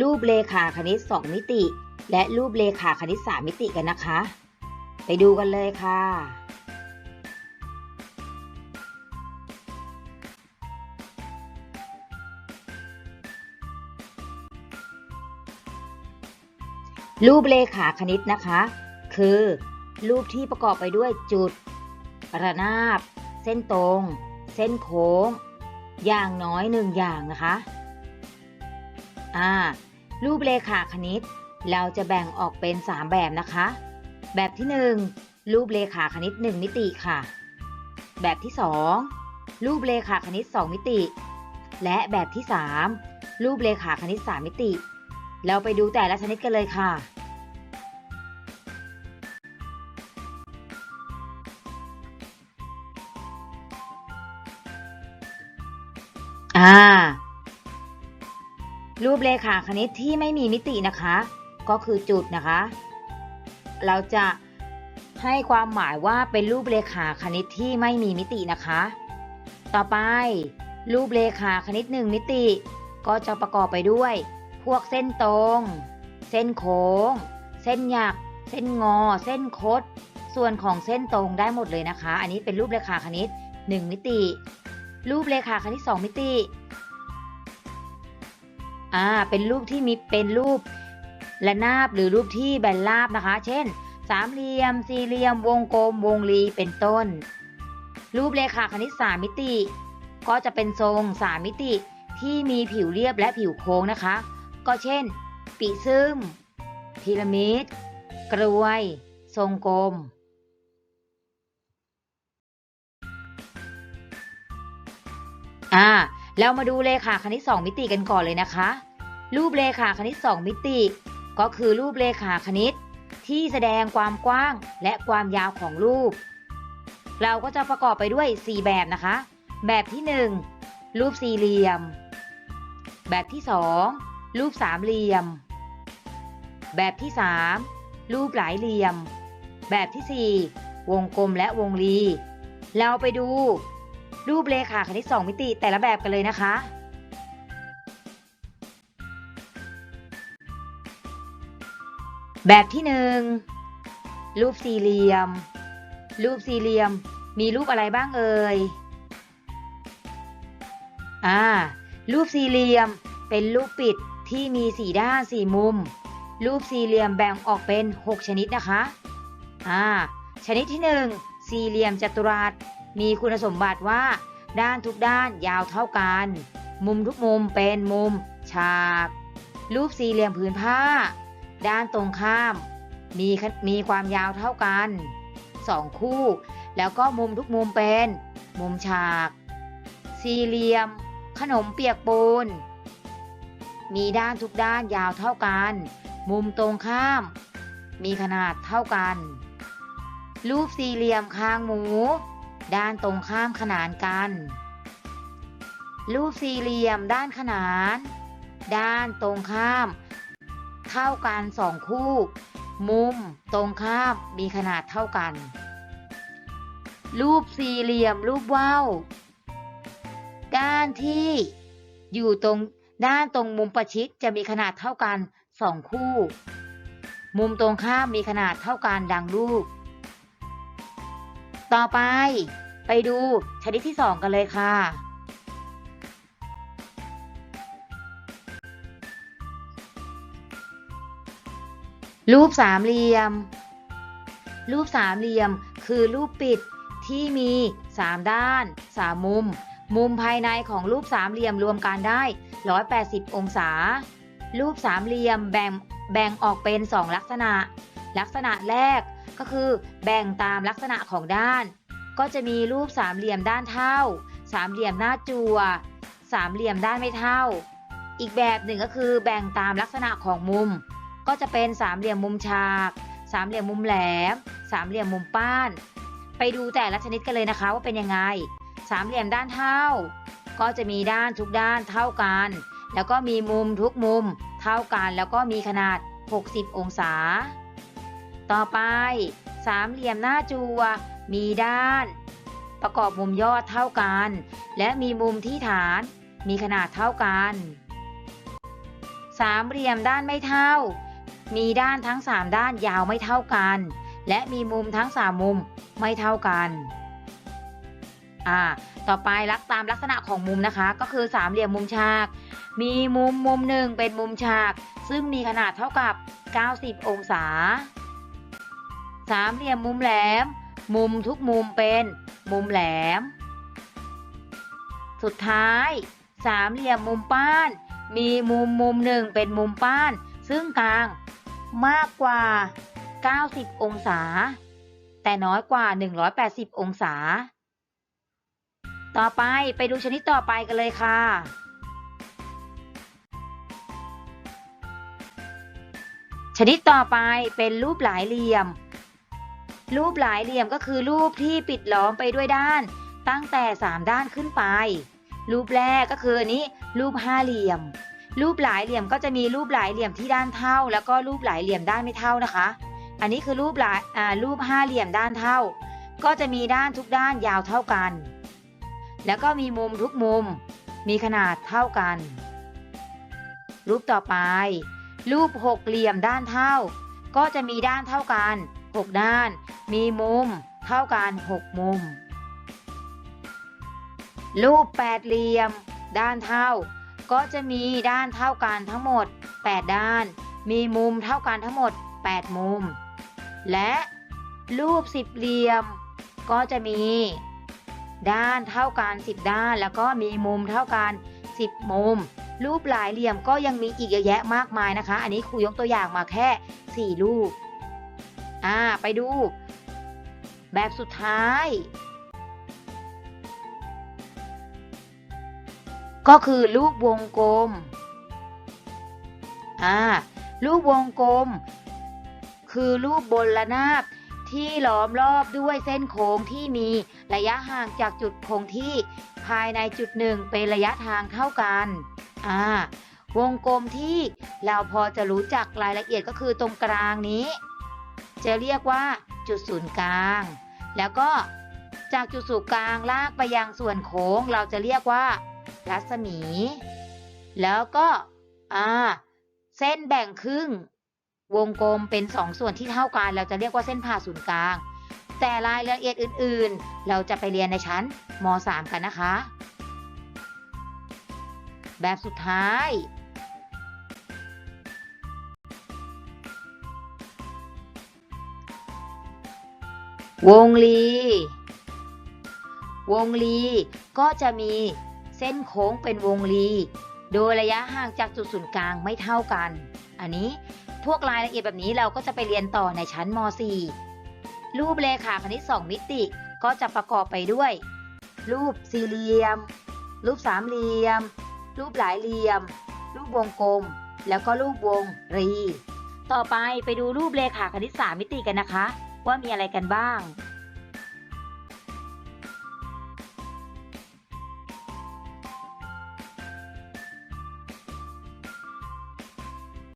รูปเลขาคณิต 2 มิติ และรูปเลขาคณิต 3 มิติกันนะคะ ไปดูกันเลยค่ะ รูปเลขาคณิตนะคะ คือ รูปที่ประกอบไปด้วยจุด ระนาบ เส้นตรง เส้นโค้ง อย่างน้อยหนึ่งอย่างนะคะ อ่ารูปเลขาคณิต เราจะแบ่งออกเป็น 3 แบบนะคะ แบบที่ 1 รูปเลขาคณิต 1 มิติค่ะ แบบที่ 2 รูปเลขาคณิต 2 มิติ และแบบที่ 3 รูปเลขาคณิต 3 มิติ เราไปดูแต่ละชนิดกันเลยค่ะอ่า รูปเลขาคณิตที่ไม่มีมิตินะคะ ก็คือจุดนะคะ เราจะให้ความหมายว่าเป็นรูปเลขาคณิตที่ไม่มีมิตินะคะ ต่อไป รูปเลขาคณิตหนึ่งมิติ ก็จะประกอบไปด้วย พวกเส้นตรง เส้นโค้ง เส้นหยัก เส้นงอ เส้นคด ส่วนของเส้นตรงได้หมดเลยนะคะ อันนี้เป็นรูปเลขาคณิต 1 มิติ รูปเลขาคณิต 2 มิติ อ่าเป็นรูปที่มีเป็นรูประนาบหรือรูปที่แบนราบนะคะ เช่น สามเหลี่ยม สี่เหลี่ยม วงกลม วงรีเป็นต้น รูปเลขาคณิต3มิติ ก็จะเป็นทรง3มิติที่มีผิวเรียบและผิวโค้งนะคะ ก็เช่น ปีซึมพีระมิด กรวย ทรงกลม อ่า เรามาดูเลขาคณิต 2 มิติกันก่อนเลยนะคะ รูปเลขาคณิต 2 มิติ ก็คือรูปเลขาคณิต ที่แสดงความกว้างและความยาวของรูป เราก็จะประกอบไปด้วย 4 แบบนะคะ แบบที่ 1 รูปสี่เหลี่ยม แบบที่ 2 รูปสามเหลี่ยม แบบที่ 3 รูปหลายเหลี่ยม แบบที่ 4 วงกลมและวงรี เราไปดู รูปเลขาคณิต2มิติแต่ละแบบกันเลยนะคะ แบบที่ 1 รูปสี่เหลี่ยม รูปสี่เหลี่ยม มีรูปอะไรบ้างเอ่ย อ่า รูปสี่เหลี่ยมเป็นรูปปิดที่มีสี่ด้านสี่มุม รูปสี่เหลี่ยมแบ่งออกเป็น 6 ชนิดนะคะ อ่า ชนิดที่ 1 สี่เหลี่ยมจัตุรัส มีคุณสมบัติว่า ด้านทุกด้านยาวเท่ากัน มุมทุกมุมเป็นมุม ฉาก รูปสี่เหลี่ยมผืนผ้า ด้านตรงข้าม มีมีความยาวเท่ากัน2คู่ แล้วก็มุมทุกมุมเป็น มุมฉาก สี่เหลี่ยม ขนมเปียกปูน มีด้านทุกด้านยาวเท่ากัน มุมตรงข้าม มีขนาดเท่ากัน รูปสี่เหลี่ยมคางหมู ด้านตรงข้ามขนานกัน รูปสี่เหลี่ยมด้านขนาน ด้านตรงข้าม เท่ากันสองคู่ มุมตรงข้ามมีขนาดเท่ากัน รูปสี่เหลี่ยมรูปว่าวด้านที่อยู่ตรงด้านตรงมุมประชิดจะมีขนาดเท่ากันสองคู่ มุมตรงข้ามมีขนาดเท่ากันดังรูป ต่อไป ไปดูชนิดที่สองกันเลยค่ะ รูปสามเหลี่ยม รูปสามเหลี่ยมคือรูปปิดที่มี 3 ด้าน 3 มุม มุมภายในของรูปสามเหลี่ยมรวมกันได้ 180 องศา รูปสามเหลี่ยมแบ่งแบ่งออกเป็น 2 ลักษณะ ลักษณะแรก ก็คือแบ่งตามลักษณะของด้าน ก็จะมีรูปสามเหลี่ยมด้านเท่า สามเหลี่ยมหน้าจัวสามเหลี่ยมด้านไม่เท่า อีกแบบหนึ่งก็คือแบ่งตามลักษณะของมุม ก็จะเป็นสามเหลี่ยมมุมฉาก สามเหลี่ยมมุมแหลม สามเหลี่ยมมุมป้าน ไปดูแต่ละชนิดกันเลยนะคะว่าเป็นยังไง สามเหลี่ยมด้านเท่า ก็จะมีด้านทุกด้านเท่ากัน แล้วก็มีมุมทุกมุม เท่ากันแล้วก็มีขนาด 60 องศา ต่อไป สามเหลี่ยมหน้าจัว มีด้าน ประกอบมุมยอดเท่ากัน และมีมุมที่ฐานมีขนาดเท่ากัน สามเหลี่ยมด้านไม่เท่า มีด้านทั้ง 3 ด้านยาวไม่เท่ากัน และมีมุมทั้ง 3 มุมไม่เท่ากันอ่าต่อไปลักตามลักษณะของมุมนะคะ ก็คือสามเหลี่ยมมุมฉาก มีมุมมุมหนึ่งเป็นมุมฉาก ซึ่งมีขนาดเท่ากับ 90 องศา สามเหลี่ยมมุมแหลม มุมทุกมุมเป็นมุมแหลม สุดท้าย สามเหลี่ยมมุมป้าน มีมุมมุมหนึ่งเป็นมุมป้าน ซึ่งกลางมากกว่า 90 องศา แต่น้อยกว่า 180 องศา ต่อไปไปดูชนิดต่อไปกันเลยค่ะชนิดต่อไปเป็นรูปหลายเหลี่ยม รูปหลายเหลี่ยมก็คือรูปที่ปิดล้อมไปด้วยด้าน ตั้งแต่ 3 ด้านขึ้นไป รูปแรกก็คืออันนี้ รูปห้าเหลี่ยม รูปหลายเหลี่ยมก็จะมีรูปหลายเหลี่ยมที่ด้านเท่า แล้วก็รูปหลายเหลี่ยมด้านไม่เท่านะคะ อันนี้คือรูปหลายอ่ารูปห้าเหลี่ยมด้านเท่า ก็จะมีด้านทุกด้านยาวเท่ากัน แล้วก็มีมุมทุกมุม มีขนาดเท่ากัน รูปต่อไป รูปหกเหลี่ยมด้านเท่า ก็จะมีด้านเท่ากันหกด้าน มีมุมเท่ากันหกมุม รูปแปดเหลี่ยม ด้านเท่า ก็จะมีด้านเท่ากันทั้งหมด 8 ด้าน มีมุมเท่ากันทั้งหมด 8 มุม และรูปสิบเหลี่ยม ก็จะมี ด้านเท่ากัน 10 ด้าน แล้วก็มีมุมเท่ากัน 10 มุม รูปหลายเหลี่ยมก็ยังมีอีกเยอะแยะมากมายนะคะ อันนี้ครูยกตัวอย่างมาแค่ 4 รูปอ่าไปดู แบบสุดท้าย ก็คือรูปวงกลม อ่ารูปวงกลม คือรูปบนระนาบที่ล้อมรอบด้วยเส้นโค้งที่มีระยะห่างจากจุดคงที่ภายในจุดหนึ่งเป็นระยะทางเท่ากัน อ่า วงกลมที่เราพอจะรู้จักรายละเอียดก็คือตรงกลางนี้ จะเรียกว่า จุดศูนย์กลาง แล้วก็จากจุดศูนย์กลางลากไปยังส่วนโค้งเราจะเรียกว่า รัศมี แล้วก็อ่าเส้นแบ่งครึ่ง วงกลมเป็นสองส่วนที่เท่ากัน เราจะเรียกว่าเส้นผ่าศูนย์กลาง แต่รายละเอียดอื่นๆ เราจะไปเรียนในชั้นม .3 กันนะคะ แบบสุดท้าย วงลี วงลีก็จะมีเส้นโค้งเป็นวงลี โดยระยะห่างจากจุดศูนย์กลางไม่เท่ากัน อันนี้พวกรายละเอียดแบบนี้เราก็จะไปเรียนต่อในชั้นม .4 รูปเลขาคณิต 2 มิติก็จะประกอบไปด้วย รูปสี่เหลี่ยม รูปสามเหลี่ยม รูปหลายเหลี่ยม รูปวงกลม แล้วก็รูปวงรี ต่อไปไปดูรูปเลขาคณิต 3 มิติกันนะคะ ว่ามีอะไรกันบ้าง